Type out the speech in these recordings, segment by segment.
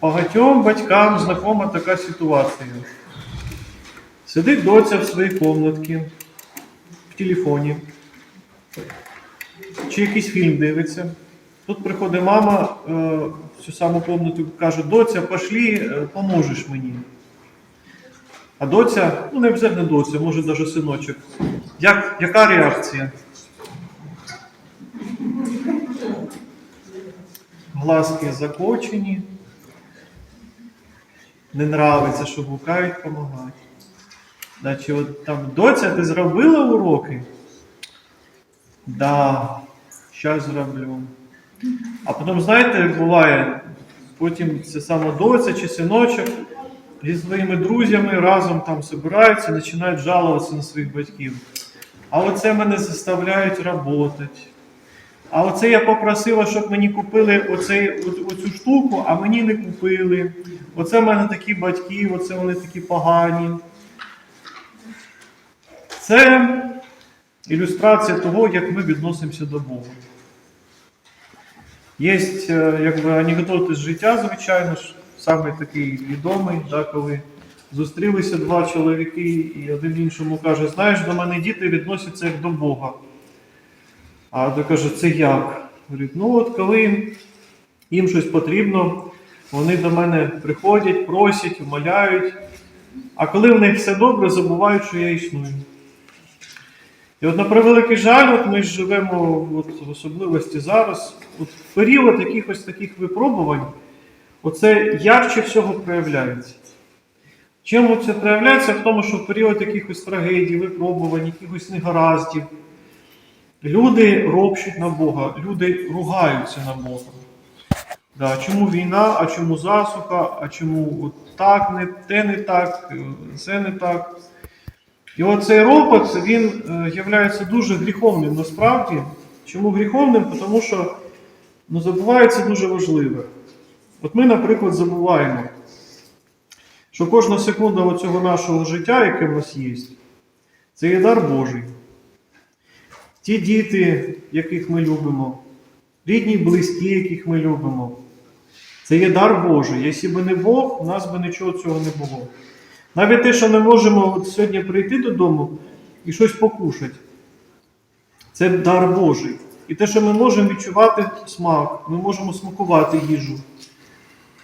Багатьом батькам знакома така ситуація. Сидить доця в своїй комнатці, в телефоні, чи якийсь фільм дивиться. Тут приходить мама е, в цю саму комнату і каже, доця, пошлі, е, поможеш мені. А доця, ну не обов'язково доця, може навіть синочок. Як, яка реакція? Глазки закочені. Не нравиться, що гукають допомагати. Значить, от там, доця, ти зробила уроки? Да, зараз зроблю. А потім, знаєте, як буває, потім це саме доця чи синочок зі своїми друзями разом там збираються і починають жалуватися на своїх батьків. А оце мене заставляють працювати. А оце я попросила, щоб мені купили оцей, о- оцю штуку, а мені не купили. Оце в мене такі батьки, оце вони такі погані. Це ілюстрація того, як ми відносимося до Бога. Є е, якби, анекдоти з життя, звичайно ж, саме такий відомий, да, коли зустрілися два чоловіки, і один іншому каже, знаєш, до мене діти відносяться як до Бога. А той каже, це як? Говорить, ну от коли їм щось потрібно, вони до мене приходять, просять, умоляють. А коли в них все добре, забувають, що я існую. І от на превеликий жаль, от ми живемо от, в особливості зараз, от в період якихось таких випробувань, оце ярче всього проявляється. Чому це проявляється? В тому, що в період якихось трагедій, випробувань, якихось негараздів, люди ропщуть на Бога, люди ругаються на Бога. Да, чому війна, а чому засуха, а чому от так, не, те не так, е, це не так. І оцей ропот, він е, являється дуже гріховним насправді. Чому гріховним? Тому що ну, забувається дуже важливе. От ми, наприклад, забуваємо, що кожна секунда цього нашого життя, яке в нас є, це є дар Божий. Ті діти, яких ми любимо, рідні й близькі, яких ми любимо, це є дар Божий. Якщо б не Бог, у нас би нічого цього не було. Навіть те, що ми можемо сьогодні прийти додому і щось покушати, це дар Божий. І те, що ми можемо відчувати смак, ми можемо смакувати їжу.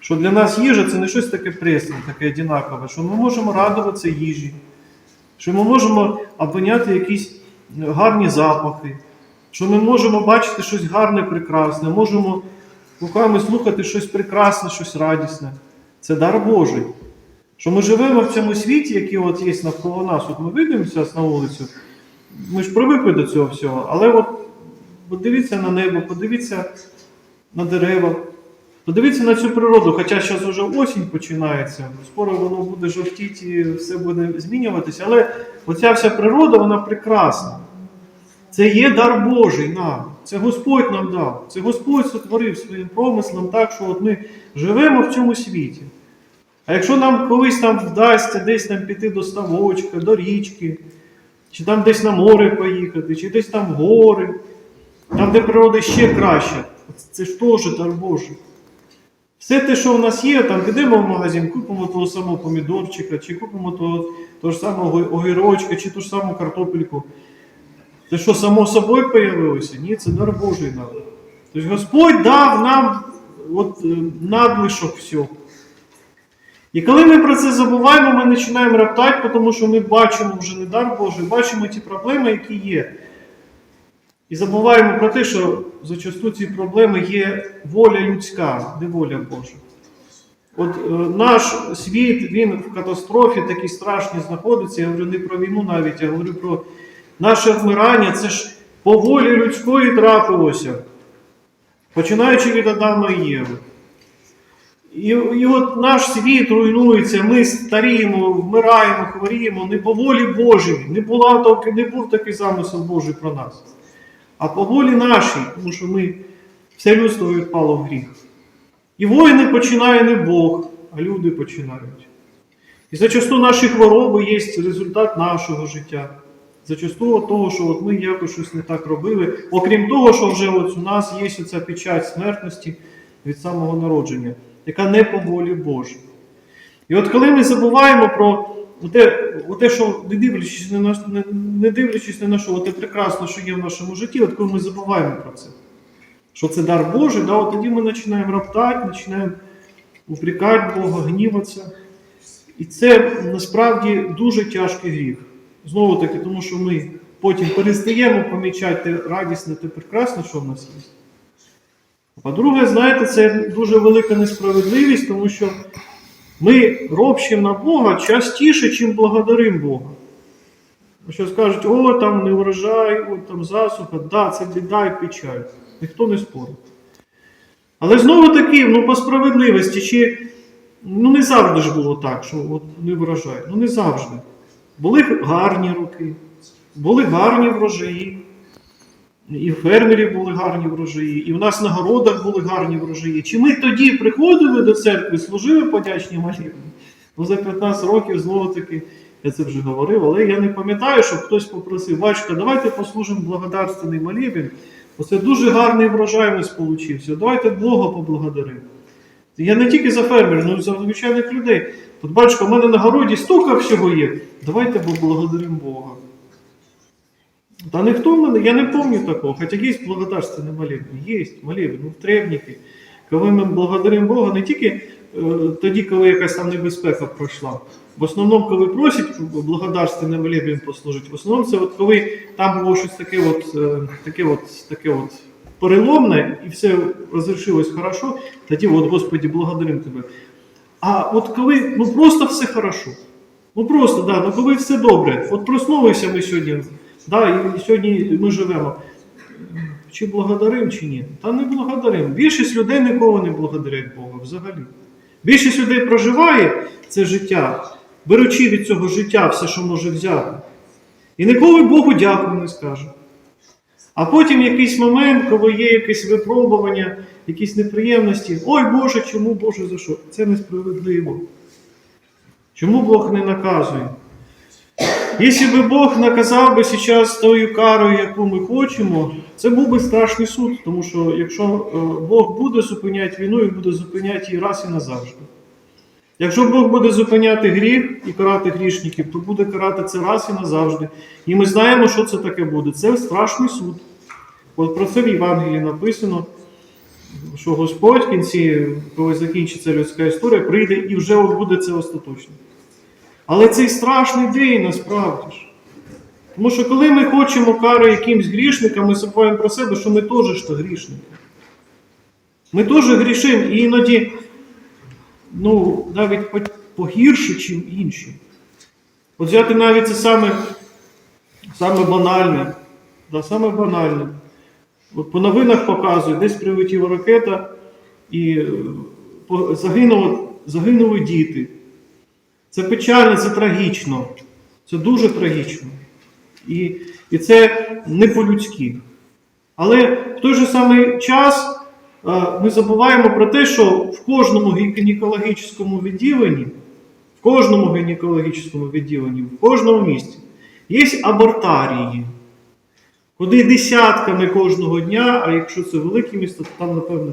Що для нас їжа це не щось таке пресне, таке одинакове, що ми можемо радуватися їжі, що ми можемо обоняти якісь гарні запахи, що ми можемо бачити щось гарне, прекрасне, можемо руками слухати щось прекрасне, щось радісне. Це дар Божий. Що ми живемо в цьому світі, який от є навколо нас. От ми вийдемо на вулицю, ми ж привикли до цього всього, але от подивіться на небо, подивіться на дерева, подивіться на цю природу, хоча зараз вже осінь починається, скоро воно буде жовтіти і все буде змінюватися, але оця вся природа, вона прекрасна. Це є дар Божий нам. Це Господь нам дав. Це Господь сотворив своїм промислом так, що от ми живемо в цьому світі. А якщо нам колись там вдасться десь нам піти до ставочка, до річки, чи там десь на море поїхати, чи десь там в гори, там, де природа ще краще, це ж теж дар Божий. Все те, що в нас є, там підемо в магазин, купимо того самого помідорчика, чи купимо того, того ж самого огірочка, чи ту ж саму картопельку. Це що, само собою появилося? Ні, це дар Божий нам. Тобто Господь дав нам от, е, надлишок всього. І коли ми про це забуваємо, ми починаємо раптати, тому що ми бачимо вже не дар Божий, бачимо ті проблеми, які є. І забуваємо про те, що зачасту ці проблеми є воля людська, не воля Божа. От е, наш світ, він в катастрофі такій страшній знаходиться. Я говорю не про війну навіть, я говорю про наше вмирання. Це ж по волі людської трапилося, починаючи від Адама і Єви. І, і от наш світ руйнується, ми старіємо, вмираємо, хворіємо не по волі Божій, не, була, не був такий замисел Божий про нас, а по волі нашій, тому що ми все людство відпало в гріх. І воїни починає не Бог, а люди починають. І зачасту наші хвороби є результат нашого життя. Зачасту того, що от ми якось щось не так робили. Окрім того, що вже от у нас є ця печать смертності від самого народження. яка не по волі Божій. І от коли ми забуваємо про те, те що не дивлячись не на, не, не дивлячись ні на що, те прекрасне, що є в нашому житті, от коли ми забуваємо про це, що це дар Божий, да, от тоді ми починаємо роптати, починаємо упрекати Бога, гніватися. І це насправді дуже тяжкий гріх. Знову таки, тому що ми потім перестаємо помічати те радісне те прекрасне, що в нас є. По-друге, знаєте, це дуже велика несправедливість, тому що ми ропщимо на Бога частіше, чим благодаримо Бога. Що скажуть, о, там не врожай, о, там засуха, да, це біда і печаль. Ніхто не спорить. Але знову таки, ну по справедливості, чи ну не завжди ж було так, що от не врожай. Ну не завжди. Були гарні роки, були гарні врожаї. І в фермерів були гарні врожаї, і в нас на городах були гарні врожаї. Чи ми тоді приходили до церкви, служили подячні молитви? Ну, за 15 років знову таки, я це вже говорив, але я не пам'ятаю, щоб хтось попросив, батько, давайте послужимо благодарственний молебен. Оце дуже гарний врожай у нас получився. Давайте Бога поблагодаримо. Я не тільки за фермерів, але й за звичайних людей. От батько, в мене на городі стільки всього є. Давайте поблагодаримо Бога. Та ніхто мене, я не пам'ятаю такого, хоча є благодарственний молебен, є молебен, ну, требники. Коли ми благодаримо Бога не тільки е, тоді, коли якась там небезпека пройшла. В основному, коли просять благодарственний молебен послужити, в основному це от коли там було щось таке от, е, таке от, таке от переломне, і все розрішилось хорошо, тоді от, Господи, благодаримо Тебе. А от коли ну просто все хорошо. Ну просто, да, ну коли все добре. От проснулися ми сьогодні. Да, і сьогодні ми живемо. Чи благодарим, чи ні? Та не благодарим. Більшість людей ніколи не благодарять Бога взагалі. Більшість людей проживає це життя, беручи від цього життя все, що може взяти. І ніколи Богу дякую не скаже. А потім якийсь момент, коли є якесь випробування, якісь неприємності. Ой Боже, чому Боже за що? Це несправедливо. Чому Бог не наказує? Якщо би Бог наказав би зараз тою карою, яку ми хочемо, це був би страшний суд, тому що якщо е, Бог буде зупиняти війну, він буде зупиняти її раз і назавжди. Якщо Бог буде зупиняти гріх і карати грішників, то буде карати це раз і назавжди. І ми знаємо, що це таке буде. Це страшний суд. От про це в Євангелії написано, що Господь в кінці, коли закінчиться людська історія, прийде і вже буде це остаточно. Але цей страшний день насправді ж. Тому що коли ми хочемо кари якимсь грішникам, ми забуваємо про себе, що ми теж то грішники. Ми теж грішимо і іноді ну, навіть погірше, ніж інші. От взяти навіть це саме, саме банальне. Да, саме банальне. От по новинах показують, десь прилетіла ракета і е, загинуло, загинули діти. Це печально, це трагічно. Це дуже трагічно. І, і це не по-людськи. Але в той же самий час е, ми забуваємо про те, що в кожному гінекологічному відділенні, в кожному гінекологічному відділенні, в кожному місті є абортарії, куди десятками кожного дня, а якщо це велике місто, то там, напевно,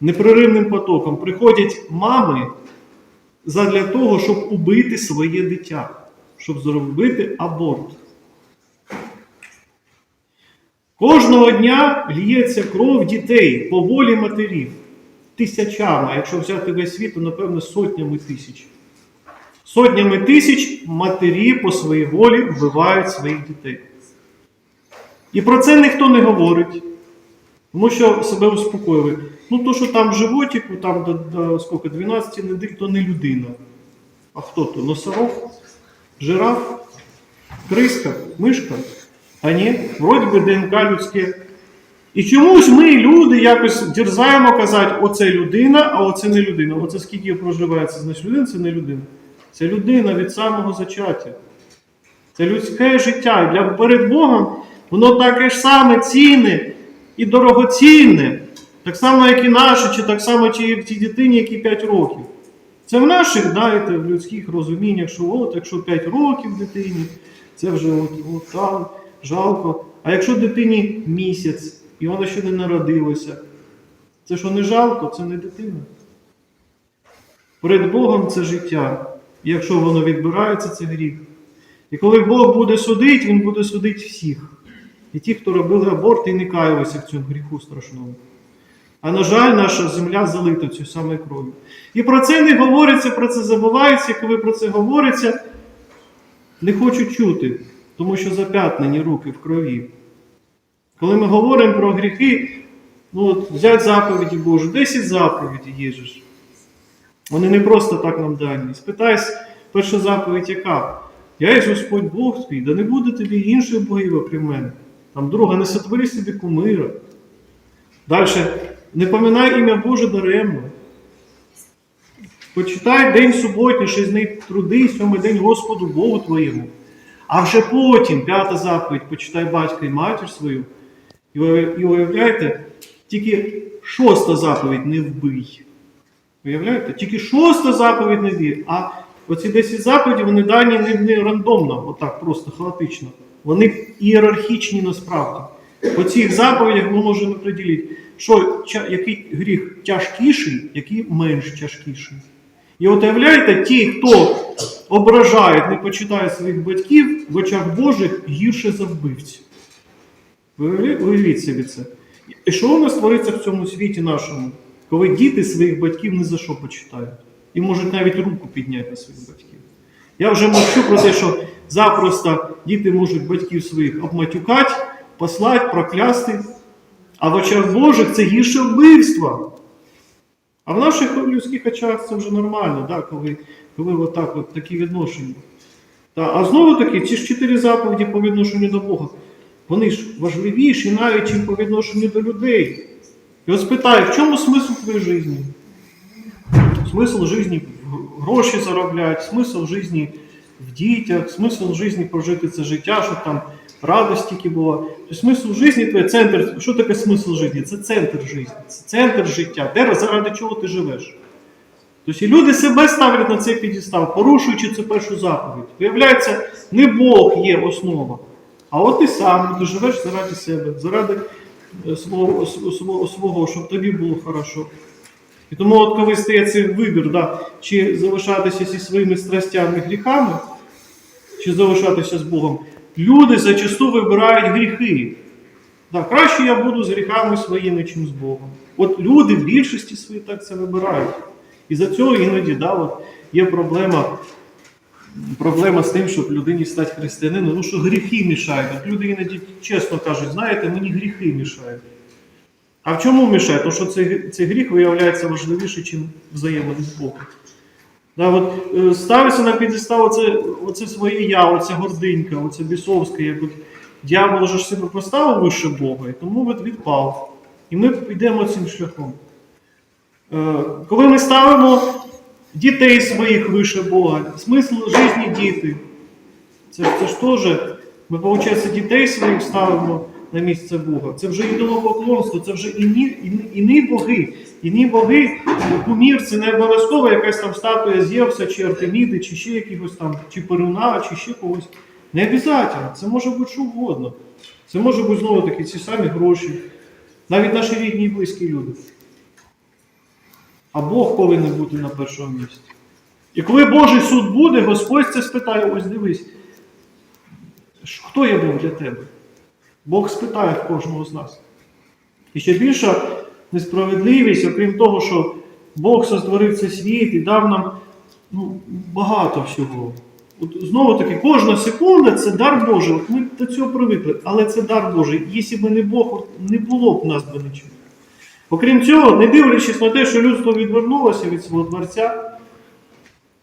непреривним потоком приходять мами задля того, щоб убити своє дитя, щоб зробити аборт. Кожного дня ліється кров дітей по волі матерів. Тисячами, якщо взяти весь світ, то напевно сотнями тисяч. Сотнями тисяч матері по своїй волі вбивають своїх дітей. І про це ніхто не говорить. Тому що себе успокоїли. Ну, то, що там животику, там до, до скільки, 12 недель, то не людина. А хто то? Носорог? Жираф? Криска? Мишка? А ні, вроді би ДНК людське. І чомусь ми, люди, якось дерзаємо казати, оце людина, а оце не людина. Оце скільки проживає, це значить людина, це не людина. Це людина від самого зачаття. Це людське життя. Для перед Богом воно таке ж саме цінне і дорогоцінне. Так само, як і наше, чи так само, чи як тій дитині, які 5 років. Це в наших, знаєте, в людських розуміннях, що от, якщо 5 років дитині, це вже от, от там, жалко. А якщо дитині місяць, і вона ще не народилася, це що не жалко, це не дитина. перед Богом це життя. І якщо воно відбирається, це гріх. І коли Бог буде судити, Він буде судити всіх. І ті, хто робили аборт і не каялися в цьому гріху страшному. А на жаль, наша земля залита цю саме кров'ю. І про це не говориться, про це забувається, коли про це говориться, не хочуть чути, тому що зап'ятнені руки в крові. Коли ми говоримо про гріхи, ну от взять заповіді Божі, 10 заповіді є. Вони не просто так нам дані. Спитайся, перша заповідь яка? Я є Господь Бог твій, да не буде тобі інших богів, окрім мене. Там друга, не сотвори собі кумира. Далі, не поминай ім'я Боже даремно. Почитай день суботній, шість днів труди, сьомий день Господу Богу твоєму. А вже потім, п'ята заповідь, почитай батька і матір свою. І уявляєте, тільки шоста заповідь не вбий. Уявляєте? Тільки шоста заповідь не вбий. А оці 10 заповідей вони дані не, не рандомно, отак, просто хаотично. Вони ієрархічні насправді. По цих заповідях ми можемо приділити, що який гріх тяжкіший, який менш тяжкіший. І от уявляєте, ті, хто ображають, не почитає своїх батьків, в очах Божих гірше за вбивців. Уявіть собі це. І що у нас твориться в цьому світі нашому, коли діти своїх батьків не за що почитають? І можуть навіть руку підняти на своїх батьків. Я вже мовчу про те, що запросто діти можуть батьків своїх обматюкати, послати, проклясти. А в очах Божих це гірше вбивства. А в наших людських очах це вже нормально, да, коли, коли отак от такі відношення. Та, а знову таки, ці ж чотири заповіді по відношенню до Бога, вони ж важливіші навіть чим по відношенню до людей. І от спитаю, в чому смисл твоєї житті? Смисл житті гроші заробляти, смисл житті в дітях, смисл житті прожити це життя, щоб там радость тільки була. Тобто смисл житті твоє центр. Що таке смисл життя? Це центр життя, це центр життя, де заради чого ти живеш. Тобто і люди себе ставлять на цей підістав, порушуючи цю першу заповідь. Виявляється, не Бог є основа, а от ти сам ти живеш заради себе, заради е, свого, свого, свого щоб тобі було хорошо. І тому, от коли стає цей вибір, да, чи залишатися зі своїми страстями гріхами, чи залишатися з Богом, люди зачасту вибирають гріхи. Да, краще я буду з гріхами своїми, чим з Богом. От люди в більшості своїй так це вибирають. І за цього іноді да, от, є проблема, проблема з тим, щоб людині стати християнином, ну що гріхи мішають. От люди іноді чесно кажуть, знаєте, мені гріхи мішають. А в чому мішає? Тому що цей, цей гріх виявляється важливіше, ніж взаємини з Богом. Да, от, е, ставиться на підістав оце, оце своє я, оця гординька, оце бісовське, як от дьявол ж себе поставив вище Бога, і тому от відпав. І ми йдемо цим шляхом. Е, Коли ми ставимо дітей своїх вище Бога, смисл житті діти, це, це ж теж, ми, виходить, дітей своїх ставимо на місце Бога. Це вже ідолопоклонство, це вже іні, іні, іні боги. Іні боги, кумір, це не обов'язково якась там статуя Зевса, чи Артеміди, чи ще якихось там, чи Перуна, чи ще когось. Не обов'язково, це може бути що угодно. Це може бути знову таки ці самі гроші, навіть наші рідні і близькі люди. А Бог повинен бути на першому місці. І коли Божий суд буде, Господь це спитає, ось дивись, хто я був для тебе? Бог спитає в кожного з нас. І ще більша несправедливість, окрім того, що Бог сотворив цей світ і дав нам ну, багато всього. От знову таки, кожна секунда це дар Божий. От ми до цього привикли, але це дар Божий. Якщо б не Бог, не було б нас би нічого. Окрім цього, не дивлячись на те, що людство відвернулося від свого Творця,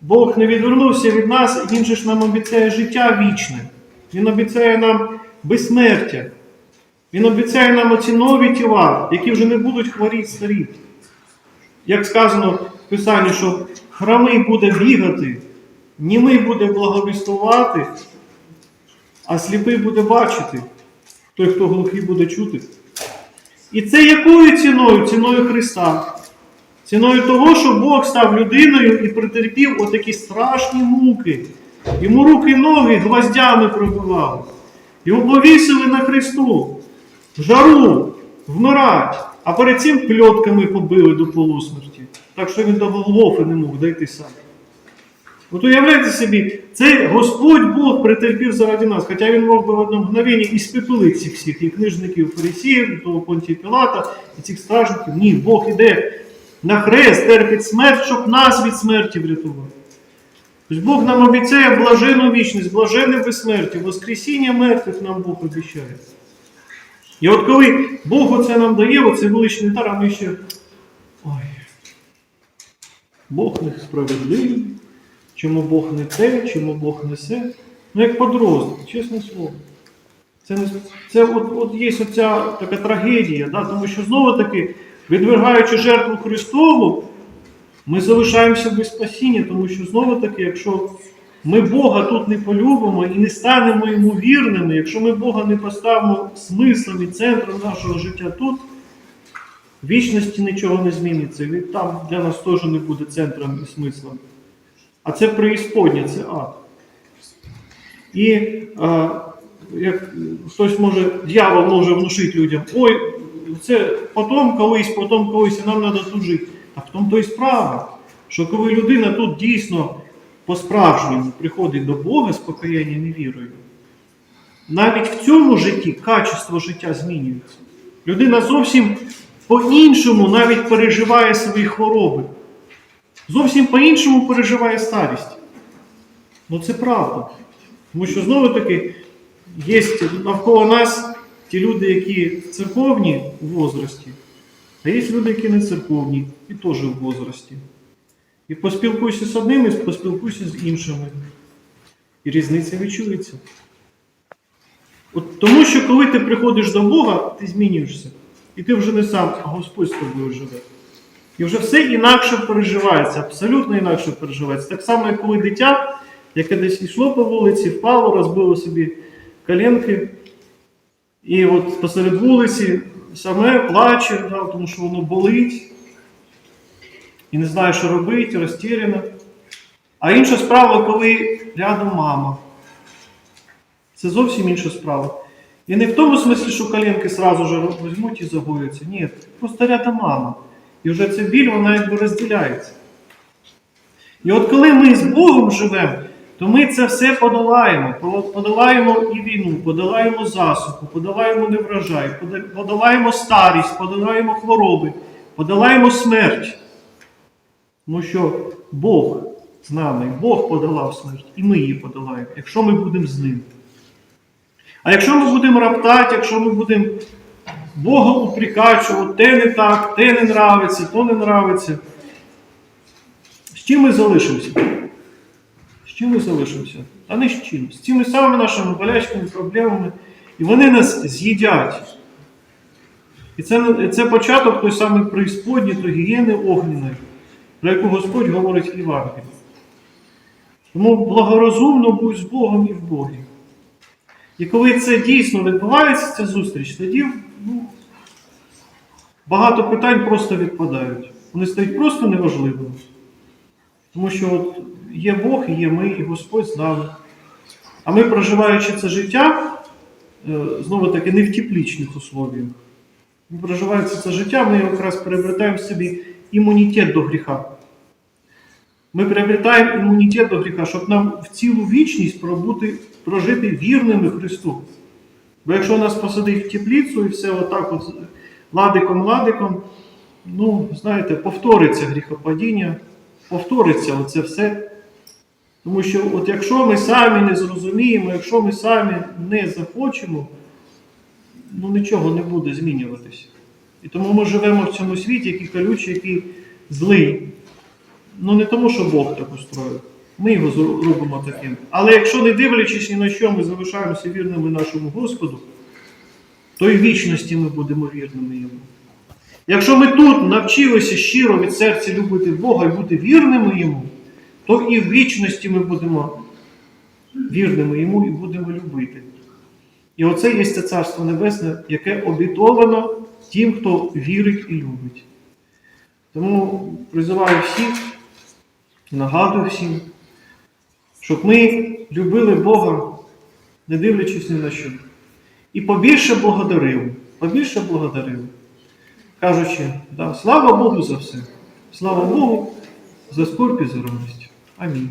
Бог не відвернувся від нас, Він же ж нам обіцяє життя вічне. Він обіцяє нам безсмертя. Він обіцяє нам оці нові тіла, які вже не будуть хворіти старі. Як сказано в Писанні, що хромий буде бігати, німий буде благовістувати, а сліпий буде бачити, той, хто глухий буде чути. І це якою ціною? Ціною Христа. Ціною того, що Бог став людиною і претерпів отакі страшні муки. Йому руки ноги гвоздями пробивали. Його повісили на Христу, в жару, вмирать, а перед цим пльотками побили до полусмерті. так що він до Голгофи не мог дойти сам. От уявляйте собі, цей Господь Бог претерпів заради нас, хоча він мог би в одному мгновенні іспепелити цих всіх і книжників фарисіїв, і того Понтія Пілата, і цих стражників. Ні, Бог іде на хрест, терпить смерть, щоб нас від смерті врятувати. Тобто Бог нам обіцяє блажену вічність, блаженне безсмертя, Воскресіння мертвих нам Бог обіцяє. І от коли Бог оце нам дає, оцей величний дар, а ми ще. Ой. Бог несправедливий, чому Бог не те, чому Бог не се. Ну, як подросток, чесне слово. Це, не, це от, от є оця така трагедія, да? тому що знову-таки, відвергаючи жертву Христову, ми залишаємося без спасіння, тому що знову-таки, якщо ми Бога тут не полюбимо і не станемо йому вірними, якщо ми Бога не поставимо смислом і центром нашого життя тут, в вічності нічого не зміниться. І там для нас теж не буде центром і смислом. А це преісподня, це ад. І е, як хтось може, дьявол може внушити людям, ой, це потім колись, потім колись, і нам треба тут жити. А в тому то і справа, що коли людина тут дійсно по-справжньому приходить до Бога з покаянням і вірою, навіть в цьому житті качество життя змінюється. Людина зовсім по-іншому навіть переживає свої хвороби. Зовсім по-іншому переживає старість. Ну це правда. Тому що знову таки є навколо нас ті люди, які церковні у возрасті, а є люди, які не церковні і теж в возрасті. І поспілкуйся з одними, поспілкуйся з іншими. І різниця відчується. От тому що коли ти приходиш до Бога, ти змінюєшся. І ти вже не сам, а Господь з тобою живе. І вже все інакше переживається, абсолютно інакше переживається. Так само, як коли дитя, яке десь йшло по вулиці, впало, розбило собі коленки, і от посеред вулиці саме плаче, да, тому що воно болить, і не знає, що робити, розтіряно. А інша справа, коли рядом мама. Це зовсім інша справа. І не в тому смислі, що коленки сразу же візьмуть і загоються. Ні, просто рядом мама. І вже ця біль, вона якби розділяється. І от коли ми з Богом живемо, то ми це все подолаємо. Подолаємо і війну, подолаємо засуху, подолаємо неврожай, подолаємо старість, подолаємо хвороби, подолаємо смерть. Тому що Бог з нами, Бог подолав смерть, і ми її подолаємо, якщо ми будемо з ним. А якщо ми будемо раптати, якщо ми будемо Бога от те не так, те не нравиться, то не нравиться, з чим ми залишимося? З чим ми залишимося? А не з чим. З цими самими нашими болячками, проблемами. І вони нас з'їдять. І це, це початок той самий преісподні, то гієни огняної, про яку Господь говорить в Євангелії. Тому благорозумно будь з Богом і в Богі. І коли це дійсно відбувається, ця зустріч, тоді ну, багато питань просто відпадають. Вони стають просто неважливими. Тому що от є Бог, і є ми, і Господь з нами. А ми, проживаючи це життя, е, знову таки, не в теплічних условіях. Ми проживаючи це життя, ми якраз приобретаємо собі імунітет до гріха. Ми приобретаємо імунітет до гріха, щоб нам в цілу вічність пробути, прожити вірними Христу. Бо якщо нас посадить в тепліцю і все отак от ладиком-ладиком, ну, знаєте, повториться гріхопадіння, повториться оце все. Тому що от якщо ми самі не зрозуміємо, якщо ми самі не захочемо, ну нічого не буде змінюватися. І тому ми живемо в цьому світі, який колючий, який злий. Ну не тому, що Бог так устроїв. Ми його робимо таким. Але якщо не дивлячись ні на що, ми залишаємося вірними нашому Господу, то і в вічності ми будемо вірними йому. Якщо ми тут навчилися щиро від серця любити Бога і бути вірними йому, то і в вічності ми будемо вірними йому і будемо любити. І оце є це Царство Небесне, яке обітовано тим, хто вірить і любить. Тому призиваю всіх, нагадую всім, щоб ми любили Бога, не дивлячись ні на що. І побільше благодарили, побільше благодарив, Кажучи, да, слава Богу за все. Слава Богу, за скорбь і за радість. Амінь.